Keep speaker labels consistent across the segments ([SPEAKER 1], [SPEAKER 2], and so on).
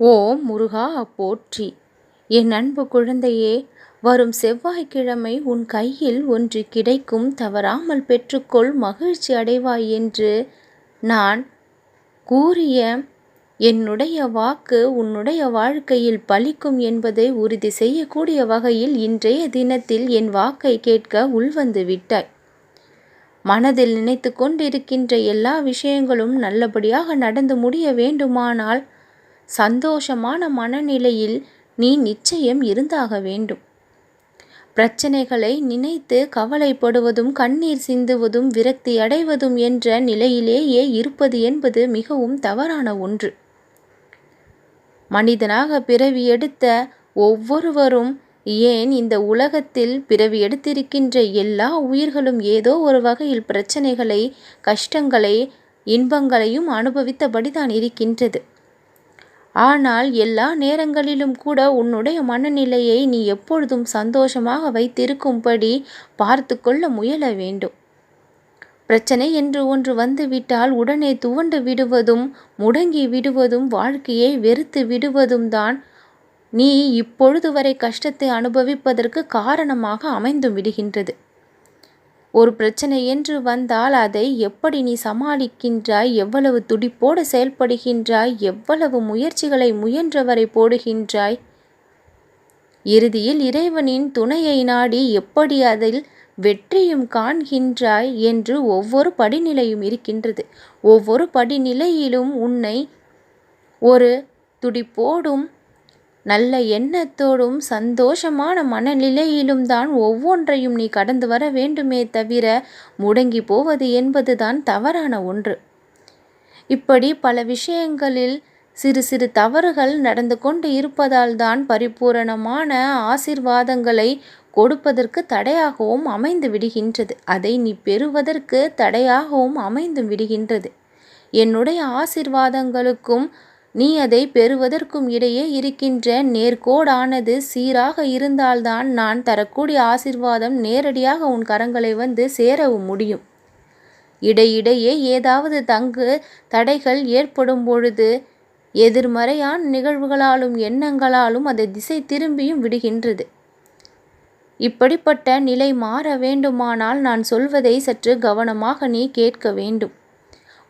[SPEAKER 1] ஓம் முருகா போற்றி. என் அன்பு குழந்தையே வரும் செவ்வாய்க்கிழமை உன் கையில் ஒன்று கிடைக்கும். தவறாமல் பெற்றுக்கொள் மகிழ்ச்சி அடைவாய் என்று நான் கூறிய என்னுடைய வாக்கு உன்னுடைய வாழ்க்கையில் பலிக்கும் என்பதை உறுதி செய்யக்கூடிய வகையில் இன்றைய தினத்தில் என் வாக்கை கேட்க உள்வந்து விட்டாய். மனதில் நினைத்து கொண்டிருக்கின்ற எல்லா விஷயங்களும் நல்லபடியாக நடந்து முடிய வேண்டுமானால் சந்தோஷமான மனநிலையில் நீ நிச்சயம் இருந்தாக வேண்டும். பிரச்சனைகளை நினைத்து கவலைப்படுவதும் கண்ணீர் சிந்துவதும் விரக்தி அடைவதும் என்ற நிலையிலேயே இருப்பது என்பது மிகவும் தவறான ஒன்று. மனிதனாக பிறவி எடுத்த ஒவ்வொருவரும் ஏன் இந்த உலகத்தில் பிறவி எடுத்திருக்கின்ற எல்லா உயிர்களும் ஏதோ ஒரு வகையில் பிரச்சனைகளை கஷ்டங்களை இன்பங்களையும் அனுபவித்தபடிதான் இருக்கின்றது? ஆனால் எல்லா நேரங்களிலும் கூட உன்னுடைய மனநிலையை நீ எப்பொழுதும் சந்தோஷமாக வைத்திருக்கும்படி பார்த்து கொள்ள முயல வேண்டும். பிரச்சனை என்று ஒன்று வந்துவிட்டால் உடனே துவண்டு விடுவதும் முடங்கி விடுவதும் வாழ்க்கையை வெறுத்து விடுவதும் தான் நீ இப்பொழுது வரை கஷ்டத்தை அனுபவிப்பதற்கு காரணமாக அமைந்து விடுகின்றது. ஒரு பிரச்சனை என்று வந்தால் அதை எப்படி நீ சமாளிக்கின்றாய்? எவ்வளவு துடிப்போடு செயல்படுகின்றாய்? எவ்வளவு முயற்சிகளை முயன்றவரை போடுகின்றாய்? இறுதியில் இறைவனின் துணையை நாடி எப்படி அதில் வெற்றியும் காண்கின்றாய் என்று ஒவ்வொரு படிநிலையும் இருக்கின்றது. ஒவ்வொரு படிநிலையிலும் உன்னை ஒரு துடிப்போடும் நல்ல எண்ணத்தோடும் சந்தோஷமான மனநிலையிலும் தான் ஒவ்வொன்றையும் நீ கடந்து வர வேண்டுமே தவிர முடங்கி போவது என்பதுதான் தவறான ஒன்று. இப்படி பல விஷயங்களில் சிறு சிறு தவறுகள் நடந்து கொண்டு இருப்பதால் தான் பரிபூரணமான ஆசிர்வாதங்களை கொடுப்பதற்கு தடையாகவும் அமைந்து விடுகின்றது. அதை நீ பெறுவதற்கு தடையாகவும் அமைந்து விடுகின்றது. என்னுடைய ஆசிர்வாதங்களுக்கும் நீ அதை பெறுவதற்கும் இடையே இருக்கின்ற நேர்கோடானது சீராக இருந்தால்தான் நான் தரக்கூடிய ஆசிர்வாதம் நேரடியாக உன் கரங்களை வந்து சேரவும் முடியும். இடையிடையே ஏதாவது தங்கு தடைகள் ஏற்படும் பொழுது எதிர்மறையான நிகழ்வுகளாலும் எண்ணங்களாலும் அதை திசை திரும்பியும் விடுகின்றது. இப்படிப்பட்ட நிலை மாற வேண்டுமானால் நான் சொல்வதை சற்று கவனமாக நீ கேட்க வேண்டும்.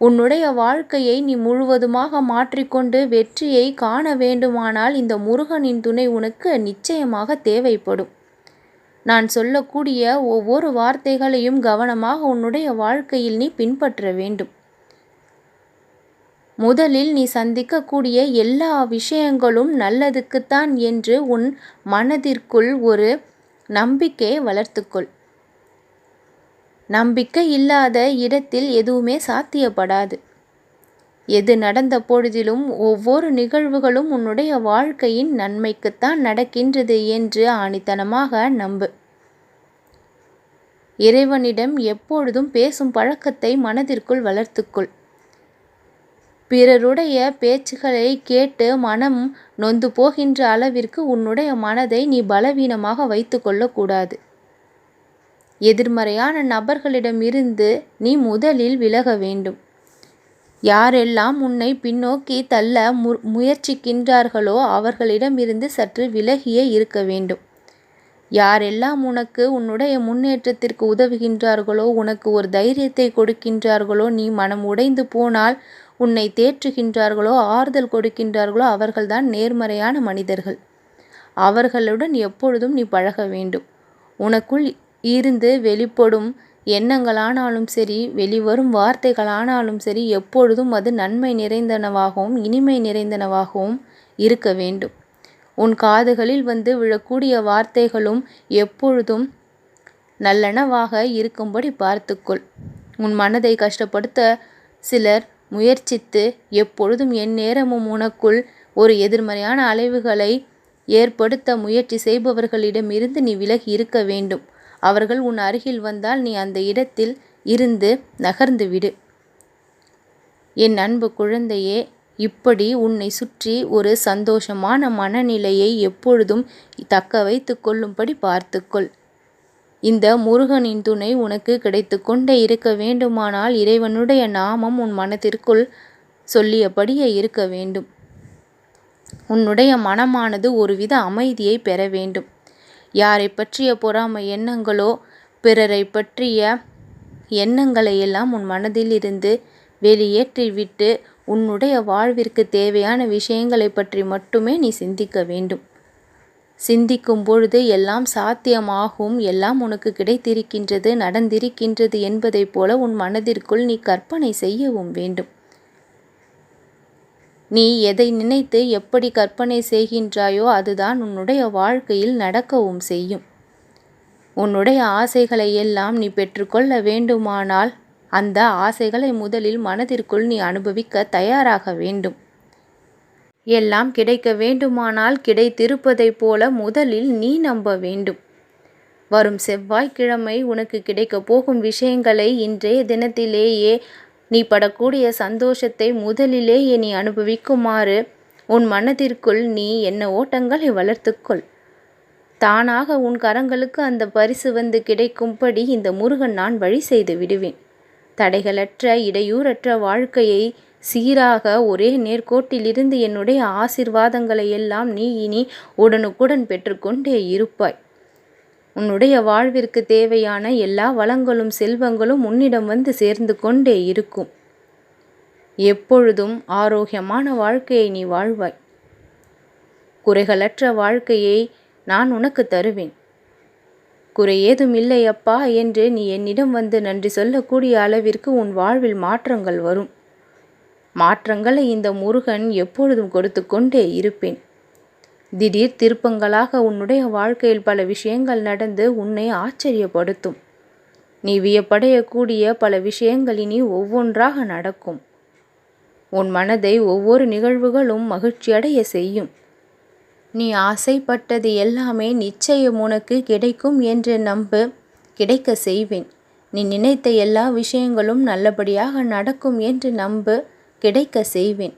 [SPEAKER 1] உன்னுடைய வாழ்க்கையை நீ முழுவதுமாக மாற்றிக்கொண்டு வெற்றியை காண வேண்டுமானால் இந்த முருகனின் துணை உனக்கு நிச்சயமாக தேவைப்படும். நான் சொல்லக்கூடிய ஒவ்வொரு வார்த்தைகளையும் கவனமாக உன்னுடைய வாழ்க்கையில் நீ பின்பற்ற வேண்டும். முதலில் நீ சந்திக்கக்கூடிய எல்லா விஷயங்களும் நல்லதுக்குத்தான் என்று உன் மனதிற்குள் ஒரு நம்பிக்கையை வளர்த்துக்கொள். நம்பிக்கை இல்லாத இடத்தில் எதுவுமே சாத்தியப்படாது. எது நடந்த பொழுதிலும் ஒவ்வொரு நிகழ்வுகளும் உன்னுடைய வாழ்க்கையின் நன்மைக்குத்தான் நடக்கின்றது என்று ஆணித்தனமாக நம்பு. இறைவனிடம் எப்பொழுதும் பேசும் பழக்கத்தை மனதிற்குள் வளர்த்துக்கொள். பிறருடைய பேச்சுகளை கேட்டு மனம் நொந்து போகின்ற அளவிற்கு உன்னுடைய மனதை நீ பலவீனமாக வைத்து கொள்ளக்கூடாது எதிர்மறையான நபர்களிடமிருந்து நீ முதலில் விலக வேண்டும். யாரெல்லாம் உன்னை பின்னோக்கி தள்ள மு முயற்சிக்கின்றார்களோ அவர்களிடமிருந்து சற்று விலகியே இருக்க வேண்டும். யாரெல்லாம் உனக்கு உன்னுடைய முன்னேற்றத்திற்கு உதவுகின்றார்களோ உனக்கு ஒரு தைரியத்தை கொடுக்கின்றார்களோ நீ மனம் உடைந்து போனால் உன்னை தேற்றுகின்றார்களோ ஆறுதல் கொடுக்கின்றார்களோ அவர்கள்தான் நேர்மறையான மனிதர்கள். அவர்களுடன் எப்பொழுதும் நீ பழக வேண்டும். உனக்குள் இருந்து வெளிப்படும் எண்ணங்களானாலும் சரி வெளிவரும் வார்த்தைகளானாலும் சரி எப்பொழுதும் அது நன்மை நிறைந்தனவாகவும் இனிமை நிறைந்தனவாகவும் இருக்க வேண்டும். உன் காதுகளில் வந்து விழக்கூடிய வார்த்தைகளும் எப்பொழுதும் நல்லனவாக இருக்கும்படி பார்த்துக்கொள். உன் மனதை கஷ்டப்படுத்த சிலர் முயற்சித்து எப்பொழுதும் என் நேரமும் உனக்குள் ஒரு எதிர்மறையான அலைவுகளை ஏற்படுத்த முயற்சி செய்பவர்களிடமிருந்து நீ விலகி இருக்க வேண்டும். அவர்கள் உன் அருகில் வந்தால் நீ அந்த இடத்தில் இருந்து நகர்ந்து விடு. என் அன்பு குழந்தையே இப்படி உன்னை சுற்றி ஒரு சந்தோஷமான மனநிலையை எப்பொழுதும் தக்க வைத்து கொள்ளும்படி பார்த்துக்கொள். இந்த முருகனின் துணை உனக்கு கிடைத்து கொண்டே இருக்க வேண்டுமானால் இறைவனுடைய நாமம் உன் மனத்திற்குள் சொல்லியபடியே இருக்க வேண்டும். உன்னுடைய மனமானது ஒருவித அமைதியை பெற வேண்டும். யாரை பற்றிய பொறாமை எண்ணங்களோ பிறரை பற்றிய எண்ணங்களை எல்லாம் உன் மனதில் இருந்து வெளியேற்றிவிட்டு உன்னுடைய வாழ்விற்கு தேவையான விஷயங்களை பற்றி மட்டுமே நீ சிந்திக்க வேண்டும். சிந்திக்கும் பொழுது எல்லாம் சாத்தியமாகும் எல்லாம் உனக்கு கிடைத்திருக்கின்றது நடந்திருக்கின்றது என்பதைப் போல உன் மனதிற்குள் நீ கற்பனை செய்யவும் வேண்டும். நீ எதை நினைத்து எப்படி கற்பனை செய்கின்றாயோ அதுதான் உன்னுடைய வாழ்க்கையில் நடக்கவும் செய்யும். உன்னுடைய ஆசைகளை எல்லாம் நீ பெற்றுக்கொள்ள வேண்டுமானால் அந்த ஆசைகளை முதலில் மனதிற்குள் நீ அனுபவிக்க தயாராக வேண்டும். எல்லாம் கிடைக்க வேண்டுமானால் கிடைத்திருப்பதைப் போல முதலில் நீ நம்ப வேண்டும். வரும் செவ்வாய்க்கிழமை உனக்கு கிடைக்கப் போகும் விஷயங்களை இன்றைய தினத்திலேயே நீ படக்கூடிய சந்தோஷத்தை முதலிலேயே நீ அனுபவிக்குமாறு உன் மனதிற்குள் நீ என்ன ஓட்டங்களை வளர்த்துக்கொள். தானாக உன் கரங்களுக்கு அந்த பரிசு வந்து கிடைக்கும்படி இந்த முருகன் நான் வழி செய்து விடுவேன். தடைகளற்ற இடையூறற்ற வாழ்க்கையை சீராக ஒரே நேர்கோட்டிலிருந்து என்னுடைய ஆசிர்வாதங்களை எல்லாம் நீ இனி உடனுக்குடன் பெற்றுக்கொண்டே இருப்பாய். உன்னுடைய வாழ்விற்கு தேவையான எல்லா வளங்களும் செல்வங்களும் உன்னிடம் வந்து சேர்ந்து கொண்டே இருக்கும். எப்பொழுதும் ஆரோக்கியமான வாழ்க்கையை நீ வாழ்வாய். குறைகளற்ற வாழ்க்கையை நான் உனக்கு தருவேன். குறை ஏதும் இல்லை அப்பா என்று நீ என்னிடம் வந்து நன்றி சொல்லக்கூடிய அளவிற்கு உன் வாழ்வில் மாற்றங்கள் வரும். மாற்றங்களை இந்த முருகன் எப்பொழுதும் கொடுத்து கொண்டே இருப்பேன். திடீர் திருப்பங்களாக உன்னுடைய வாழ்க்கையில் பல விஷயங்கள் நடந்து உன்னை ஆச்சரியப்படுத்தும். நீ வியப்படையக்கூடிய பல விஷயங்கள் இனி ஒவ்வொன்றாக நடக்கும். உன் மனதை ஒவ்வொரு நிகழ்வுகளும் மகிழ்ச்சியடைய செய்யும். நீ ஆசைப்பட்டது எல்லாமே நிச்சயம் உனக்கு கிடைக்கும் என்று நம்பு கிடைக்க செய்வேன். நீ நினைத்த எல்லா விஷயங்களும் நல்லபடியாக நடக்கும் என்று நம்பு கிடைக்க செய்வேன்.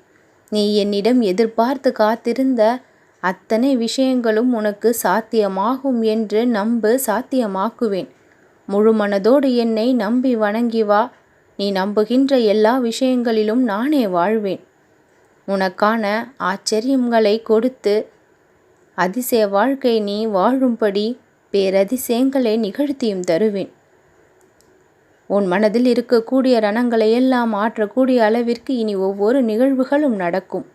[SPEAKER 1] நீ என்னிடம் எதிர்பார்த்து காத்திருந்த அத்தனை விஷயங்களும் உனக்கு சாத்தியமாகும் என்று நம்பு சாத்தியமாக்குவேன். முழு மனதோடு என்னை நம்பி வணங்கி வா. நீ நம்புகின்ற எல்லா விஷயங்களிலும் நானே வாழ்வேன். உனக்கான ஆச்சரியங்களை கொடுத்து அதிசய வாழ்க்கை நீ வாழும்படி பேரதிசயங்களை நிகழ்த்தியும் தருவேன். உன் மனதில் இருக்கக்கூடிய ரணங்களை எல்லாம் மாற்றக்கூடிய அளவிற்கு இனி ஒவ்வொரு நிகழ்வுகளும் நடக்கும்.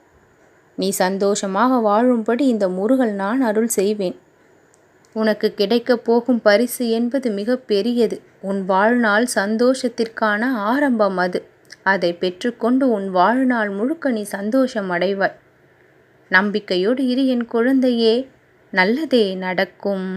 [SPEAKER 1] நீ சந்தோஷமாக வாழும்படி இந்த முருகல் நான் அருள் செய்வேன். உனக்கு கிடைக்கப் போகும் பரிசு என்பது மிக பெரியது. உன் வாழ்நாள் சந்தோஷத்திற்கான ஆரம்பம் அது. அதை பெற்றுக்கொண்டு உன் வாழ்நாள் முழுக்க நீ சந்தோஷம் அடைவாய். நம்பிக்கையோடு இரு என் குழந்தையே. நல்லதே நடக்கும்.